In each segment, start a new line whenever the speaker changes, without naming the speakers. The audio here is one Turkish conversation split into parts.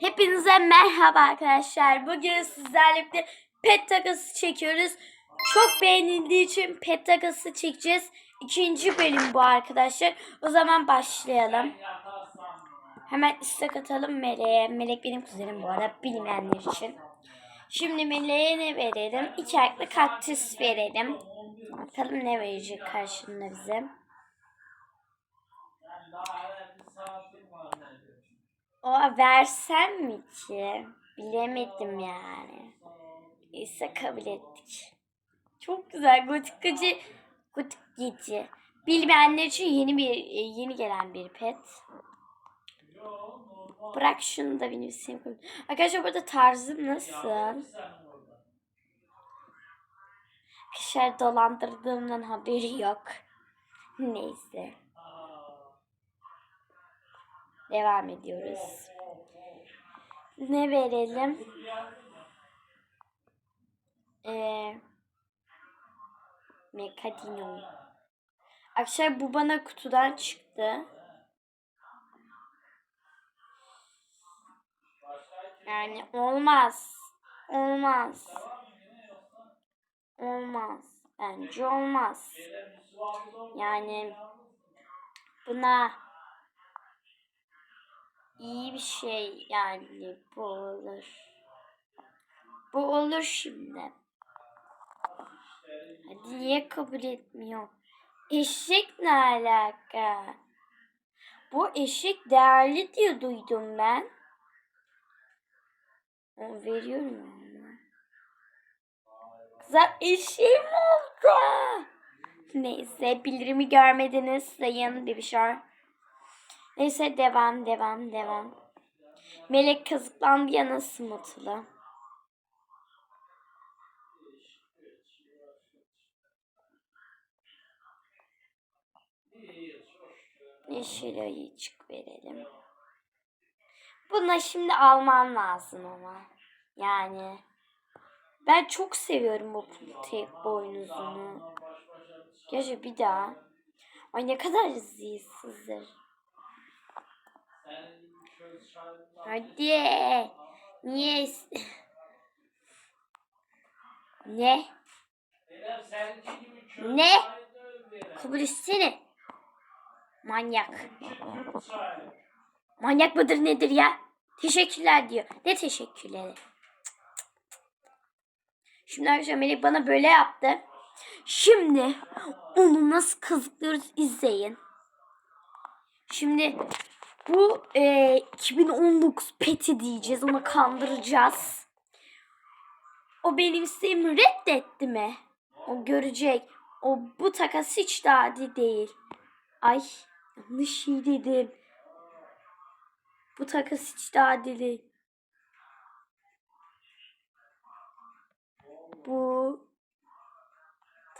Hepinize merhaba arkadaşlar. Bugün sizlerle birlikte pet takası çekiyoruz. Çok beğenildiği için pet takası çekeceğiz. İkinci bölüm bu arkadaşlar. O zaman başlayalım. Hemen istek atalım Melek'e. Melek benim kuzenim bu arada bilmeyenler için. Şimdi Melek'e ne verelim? İki ayaklı kaktüs verelim. Bakalım ne verecek karşılığında bize. O versem mi ki? Bilemedim yani. Neyse kabul ettik. Çok güzel gotik gıcı gotik gece. Bilmeyenler için yeni bir yeni gelen bir pet. Bırak şunu da benim koy. Arkadaşlar burada tarzım nasıl? Arkadaşlar dolandırdığımdan haberi yok. Neyse. Devam ediyoruz. Ne verelim? Ee, Mekadino. Arkadaşlar bu bana kutudan çıktı. Yani olmaz. Olmaz. Olmaz. Bence olmaz. Yani buna iyi bir şey yani bu olur. Bu olur şimdi. Hadi niye kabul etmiyor? Eşek ne alaka? Bu eşek değerli diye duydum ben. O veriyorum ona. Kızlar eşeğim oldu. Neyse bildirimi görmediniz sayın bebişler. Neyse devam devam devam. Melek kazıklandı ya nasıl mutlu. Yeşil ayıcık verelim. Buna şimdi alman lazım ama. Yani ben çok seviyorum bu tek boynuzunu. Gerçi bir daha. Ay ne kadar zihsizdir. Hadi. Niye? ne? Ne? Kabul etsene. Manyak. Manyak mıdır nedir ya? Teşekkürler diyor. Ne teşekkürleri? Şimdi arkadaşlar Melek bana böyle yaptı. Şimdi onu nasıl kazıklıyoruz izleyin. Şimdi bu e, 2019 peti diyeceğiz. Onu kandıracağız. O benim isteğimi reddetti mi? O görecek. O bu takas hiç de adi değil. Ay yanlış şey dedim. Bu takas hiç de adil değil. Bu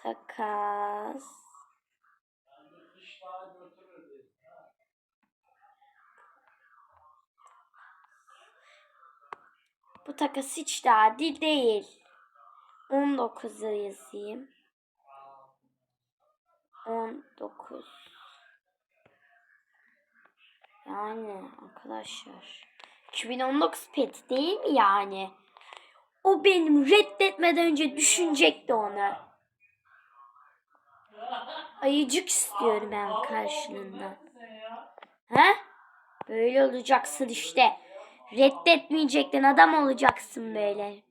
takas Bu takas hiç de adil değil. 19'u yazayım. 19 Yani arkadaşlar 2019 pet değil mi yani? O benim reddetmeden önce düşünecekti onu. Ayıcık istiyorum ben karşılığında. He? Böyle olacaksın işte. Reddetmeyecektin adam olacaksın böyle.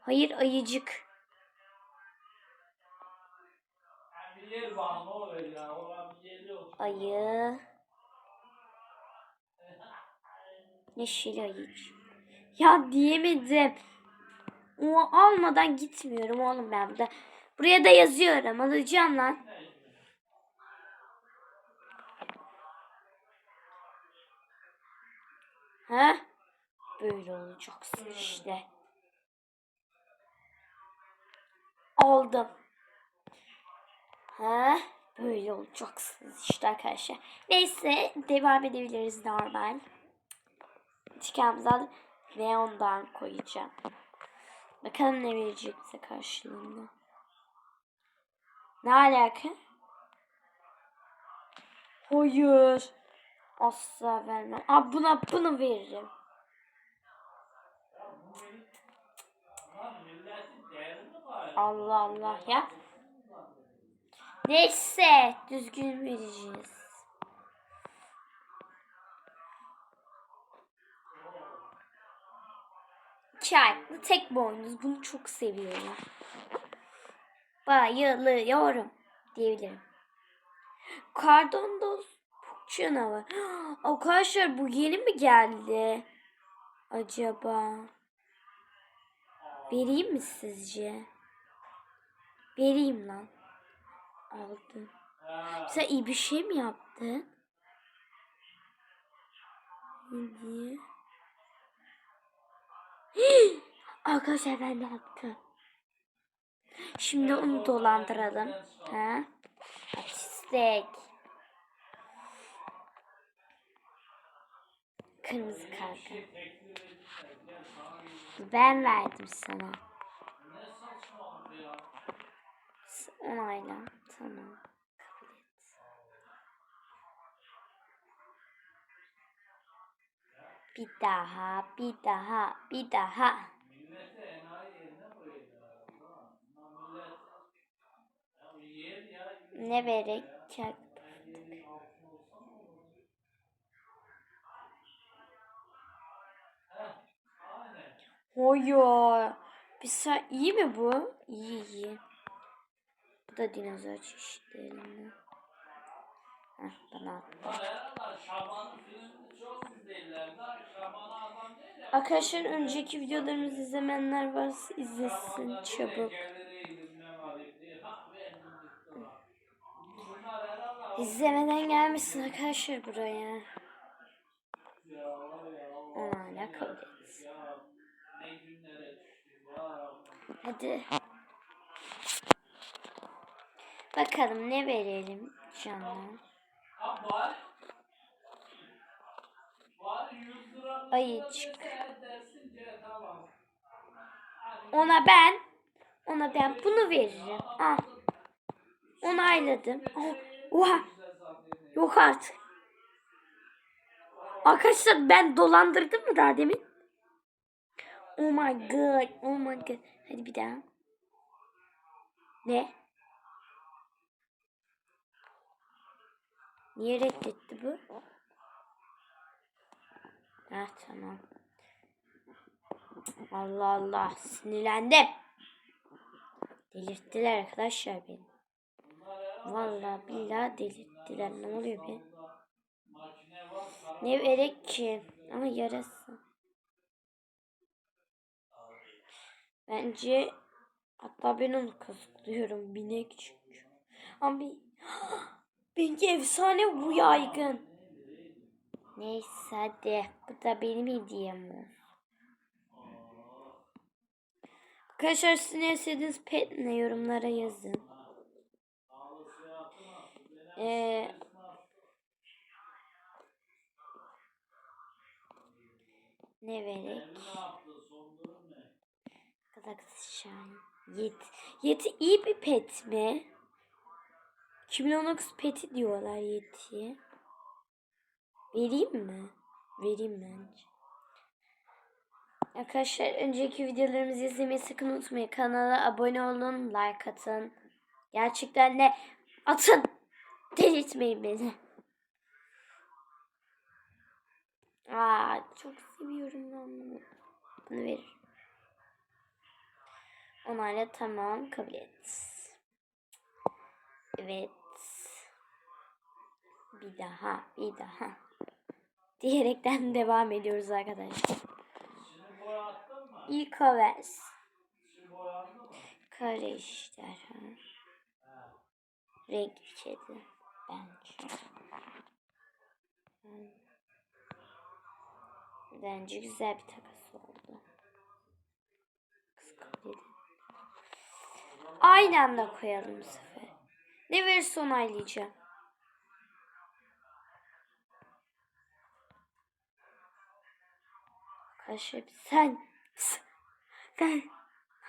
Hayır ayıcık. Ayı. Neşeli ayıcık. Ya diyemedim. O almadan gitmiyorum oğlum ben burada. Buraya da yazıyorum. Alacağım lan. Ha? Böyle olacaksın işte. Aldım. Ha? Böyle olacaksınız işte arkadaşlar. Neyse devam edebiliriz normal. Çıkamızdan neondan koyacağım. Bakalım ne verecek bize karşılığında. Ne alaka? Hayır. Asla vermem. Aa, buna bunu veririm. Allah Allah ya. Neyse düzgün vereceğiz. İki ayaklı tek boynuz. Bunu çok seviyorum. Bayılıyorum diyebilirim. Kardondos canavar. Arkadaşlar bu yeni mi geldi? Acaba? Vereyim mi sizce? Vereyim lan. Aldım. Sen iyi bir şey mi yaptın? Ne? Arkadaşlar ben de yaptım. Şimdi onu dolandıralım. Ha? Artistik. Kırmızı karga. Ben verdim sana. Onayla. Tamam. Kabul et. Bir daha, bir daha, bir daha. Ne verek? Oyo. Bir sa iyi mi bu? İyi iyi. Da dinozor çeşitlerinden. Heh, bana. Arkadaşlar önceki videolarımızı izlemeyenler varsa izlesin çabuk. İzlemeden gelmişsin arkadaşlar buraya. Onayla kabul et. Hadi. Bakalım ne verelim canına. Ayıcık. Ona ben ona ben bunu veririm. Al. Onayladım. Oh, Oha. Yok artık. Arkadaşlar ben dolandırdım mı daha demin? Oh my god. Oh my god. Hadi bir daha. Ne? Niye reddetti bu? Ha tamam. Allah Allah sinirlendim. Delirttiler arkadaşlar beni. Vallahi billahi delirttiler. Ne oluyor be? Ne verek ki? Ama yarası. Bence hatta ben onu kazıklıyorum. Binek çünkü. Ama bir... Benimki efsane bu yaygın. Neyse hadi. Bu da benim hediyem olsun. Arkadaşlar sizin en sevdiğiniz pet ne yorumlara yazın. Ee, ne verek? Galaxy Shine. Yet. Yeti iyi bir pet mi? 2019 peti diyorlar Yeti'ye. Vereyim mi? Vereyim bence. Arkadaşlar önceki videolarımızı izlemeyi sakın unutmayın. Kanala abone olun, like atın. Gerçekten de atın. Delirtmeyin beni. Aa, çok seviyorum ben bunu. Bunu verir. Onayla tamam kabul et. Evet. Bir daha, bir daha. Diyerekten devam ediyoruz arkadaşlar. İlk havas. Kare işler. Renk kedi. Bence. Bence güzel bir takas oldu. Edin. Aynı koyalım bu sefer. Ne verirse onaylayacağım. Arkadaşlar sen sen ne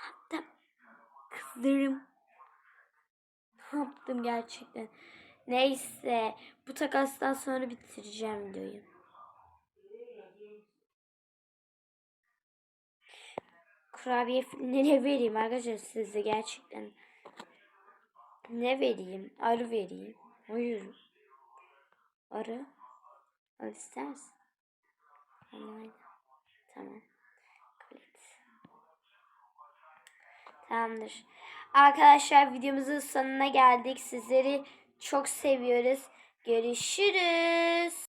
yaptın? Kızlarım. Ne yaptım gerçekten? Neyse bu takastan sonra bitireceğim videoyu. Kurabiye ne vereyim arkadaşlar size gerçekten. Ne vereyim? Arı vereyim. Hayır. Arı. Al ister. Tamam. Kabul et. Tamamdır. Arkadaşlar videomuzun sonuna geldik. Sizleri çok seviyoruz. Görüşürüz.